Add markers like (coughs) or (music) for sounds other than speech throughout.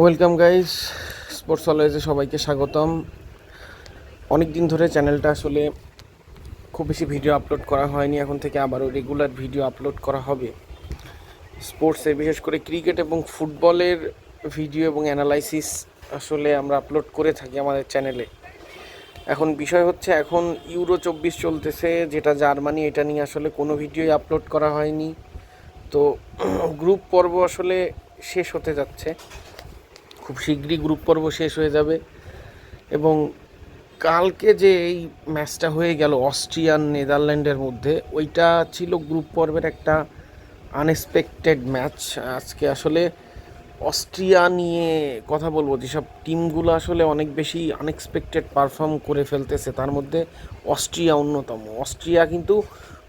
Welcome guys sports অলওয়েজে সবাইকে স্বাগতম। অনেক দিন ধরে চ্যানেলটা আসলে খুব বেশি ভিডিও আপলোড করা হয়নি। এখন থেকে আবারও রেগুলার ভিডিও আপলোড করা হবে। স্পোর্টসে বিশেষ করে ক্রিকেট এবং ফুটবলের ভিডিও এবং অ্যানালাইসিস আসলে আমরা আপলোড করে থাকি আমাদের চ্যানেলে এখন বিষয় হচ্ছে, এখন ইউরো চব্বিশ চলতেছে, যেটা জার্মানি, এটা নিয়ে আসলে কোনো ভিডিওই আপলোড করা হয়নি। তো (clears throat) গ্রুপ পর্ব আসলে শেষ হতে যাচ্ছে। খুব শীঘ্রই গ্রুপ পর্ব শেষ হয়ে যাবে। এবং কালকে যে এই ম্যাচটা হয়ে গেল অস্ট্রিয়ান নেদারল্যান্ডের মধ্যে, ওইটা ছিল গ্রুপ পর্বের একটা আনএক্সপেক্টেড ম্যাচ আজকে আসলে অস্ট্রিয়া নিয়ে কথা বলব, যেসব টিমগুলো আসলে অনেক বেশি আনএক্সপেক্টেড পারফর্ম করে ফেলতেছে, তার মধ্যে অস্ট্রিয়া অন্যতম। অস্ট্রিয়া কিন্তু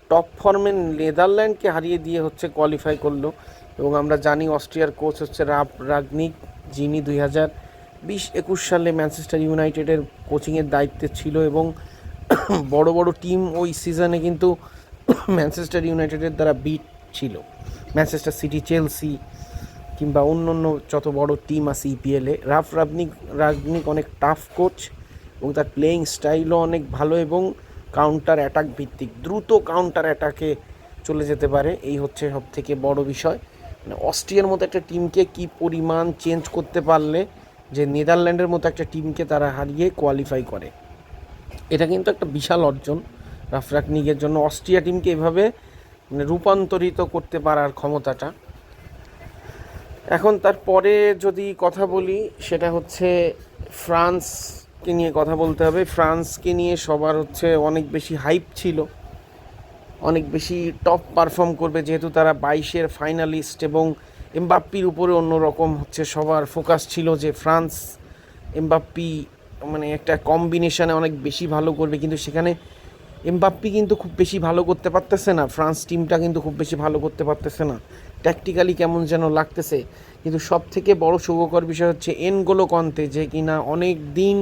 টপ ফর্মের নেদারল্যান্ডকে হারিয়ে দিয়ে হচ্ছে কোয়ালিফাই করল। এবং আমরা জানি অস্ট্রিয়ার কোচ হচ্ছে রাব রাগনিক। যিনি দুই হাজার বিশ একুশ সালে ম্যানচেস্টার ইউনাইটেডের কোচিংয়ের দায়িত্বে ছিল এবং (coughs) বড় বড় টিম ওই সিজনে কিন্তু (coughs) ম্যানচেস্টার ইউনাইটেডের দ্বারা বিট ছিল। ম্যানচেস্টার সিটি, চেলসি কিংবা অন্য অন্য যত বড় টিম আছে ইপিএলে রাফ রাগনিক রাগনিক অনেক টাফ কোচ এবং তার প্লেয়িং স্টাইলও অনেক ভালো এবং কাউন্টার অ্যাটাক ভিত্তিক। দ্রুত কাউন্টার অ্যাটাকে চলে যেতে পারে। এই হচ্ছে সব থেকে বড় বিষয়। মানে অস্ট্রিয়ার মতো একটা টিমকে কি পরিমাণ চেঞ্জ করতে পারলে যে নেদারল্যান্ডের মতো একটা টিমকে তারা হারিয়ে কোয়ালিফাই করে। এটা কিন্তু একটা বিশাল অর্জন রাফরাক নিগের জন্য। অস্ট্রিয়া টিমকে এভাবে মানে রূপান্তরিত করতে পারার ক্ষমতাটা। এখন তারপরে যদি কথা বলি, সেটা হচ্ছে ফ্রান্সকে নিয়ে কথা বলতে হবে। ফ্রান্সকে নিয়ে সবার হচ্ছে অনেক বেশি হাইপ ছিল। অনেক বেশি টপ পারফর্ম করবে, যেহেতু তারা বাইশের ফাইনালিস্ট এবং এমবাপ্পির উপরে অন্যরকম হচ্ছে সবার ফোকাস ছিল যে ফ্রান্স, এমবাপ্পি মানে একটা কম্বিনেশানে অনেক বেশি ভালো করবে, কিন্তু সেখানে এমবাপ্পি কিন্তু খুব বেশি ভালো করতে পারতেছে না, ফ্রান্স টিমটা কিন্তু খুব বেশি ভালো করতে পারতেছে না। ট্যাকটিক্যালি কেমন যেন লাগতেছে, কিন্তু সব থেকে বড় শুভকর বিষয় হচ্ছে এনগোলো কন্তে যে কিনা অনেক দিন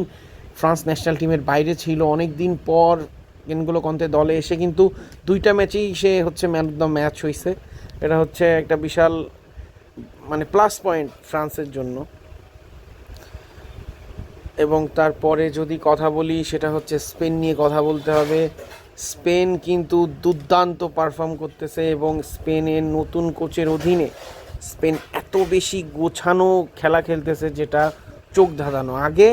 ফ্রান্স ন্যাশনাল টিমের বাইরে ছিল, অনেক দিন পর এনগুলো কন্তে দলে এসে কিন্তু দুইটা ম্যাচেই সে হচ্ছে ম্যান অফ দ্য ম্যাচ হয়েছে এটা হচ্ছে একটা বিশাল মানে প্লাস পয়েন্ট ফ্রান্সের জন্য। এবং তারপরে যদি কথা বলি, সেটা হচ্ছে স্পেন নিয়ে কথা বলতে হবে। স্পেন কিন্তু দুর্দান্ত পারফর্ম করতেছে এবং স্পেনের নতুন কোচের অধীনে স্পেন এত বেশি গোছানো খেলা খেলতেছে যেটা চোখ ধাঁধানো। আগে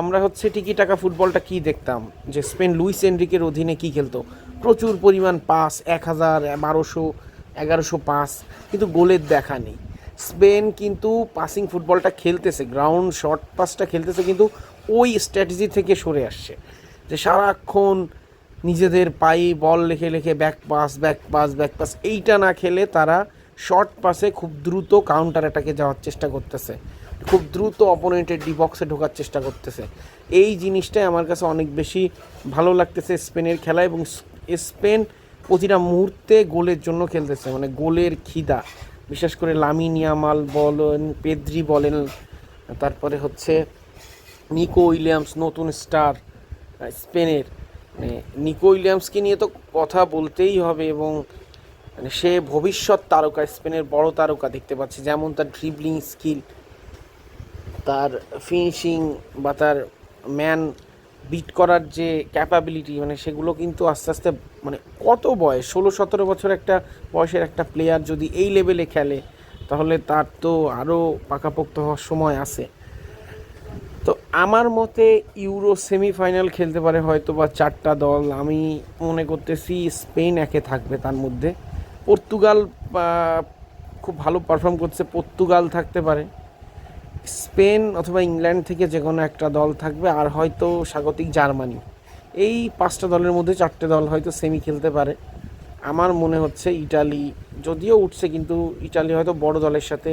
আমরা হচ্ছে টিকি টাকা ফুটবলটা কি দেখতাম? যে স্পেন লুইস এনরিকের অধীনে কি খেলতো? প্রচুর পরিমাণ পাস, এক হাজার, বারোশো, এগারোশো পাস, কিন্তু গোলের দেখা নেই। স্পেন কিন্তু পাসিং ফুটবলটা খেলতেছে গ্রাউন্ড শর্ট পাসটা খেলতেছে, কিন্তু ওই স্ট্র্যাটেজি থেকে সরে আসছে। যে সারাক্ষণ নিজেদের পায়ে বল লেখে লেখে back pass back pass back pass এইটা না খেলে তারা শর্ট পাসে খুব দ্রুত কাউন্টার অ্যাটাকে যাওয়ার চেষ্টা করতেছে। খুব দ্রুত অপোনেন্টের ডি বক্সে ঢোকার চেষ্টা করতেছে। এই জিনিসটাই আমার কাছে অনেক বেশি ভালো লাগতেছে স্পেনের খেলা এবং স্পেন প্রতিটা মুহূর্তে গোলের জন্য খেলতেছে মানে গোলের খিদা। বিশেষ করে লামিনিয়ামাল বলেন, পেদ্রি বলেন, তারপরে হচ্ছে নিকো উইলিয়ামস, নতুন স্টার স্পেনের। মানে নিকো উইলিয়ামসকে নিয়ে তো কথা বলতেই হবে এবং মানে সে ভবিষ্যৎ তারকা, স্পেনের বড় তারকা দেখতে পাচ্ছে, যেমন তার ড্রিবলিং স্কিল তার ফিনিশিং বা তার ম্যান বিট করার যে ক্যাপাবিলিটি মানে সেগুলো কিন্তু আস্তে আস্তে মানে কত বয়স? ষোলো, সতেরো বছর একটা বয়সের একটা প্লেয়ার যদি এই লেভেলে খেলে, তাহলে তার তো আরও পাকাপোক্ত হওয়ার সময় আছে। তো আমার মতে ইউরো সেমিফাইনাল খেলতে পারে হয়তো বা চারটা দল। আমি মনে করতেছি স্পেন একে থাকবে তার মধ্যে। পর্তুগাল খুব ভালো পারফর্ম করছে, পর্তুগাল থাকতে পারে। স্পেন অথবা ইংল্যান্ড থেকে যে কোনো একটা দল থাকবে, আর হয়তো স্বাগতিক জার্মানি। এই পাঁচটা দলের মধ্যে চারটে দল হয়তো সেমি খেলতে পারে। আমার মনে হচ্ছে ইটালি, যদিও উঠছে, কিন্তু ইটালি হয়তো বড় দলের সাথে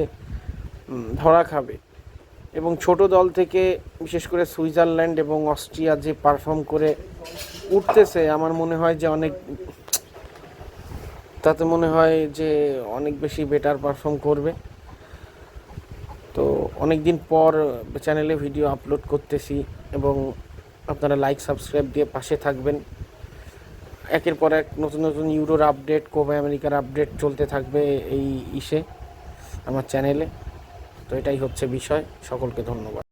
ধরা খাবে। এবং ছোট দল থেকে, বিশেষ করে সুইজারল্যান্ড এবং অস্ট্রিয়া যে পারফর্ম করে উঠতেছে, আমার মনে হয় যে অনেক, তাতে মনে হয় যে অনেক বেশি বেটার পারফর্ম করবে। তো অনেক দিন পর চ্যানেলে ভিডিও আপলোড করতেছি এবং আপনারা লাইক সাবস্ক্রাইব দিয়ে পাশে থাকবেন। একের পর এক নতুন নতুন ইউরোর আপডেট কোভা আমেরিকার আপডেট চলতে থাকবে এই ইসে, আমার চ্যানেলে তো এটাই হচ্ছে বিষয়। সকলকে ধন্যবাদ।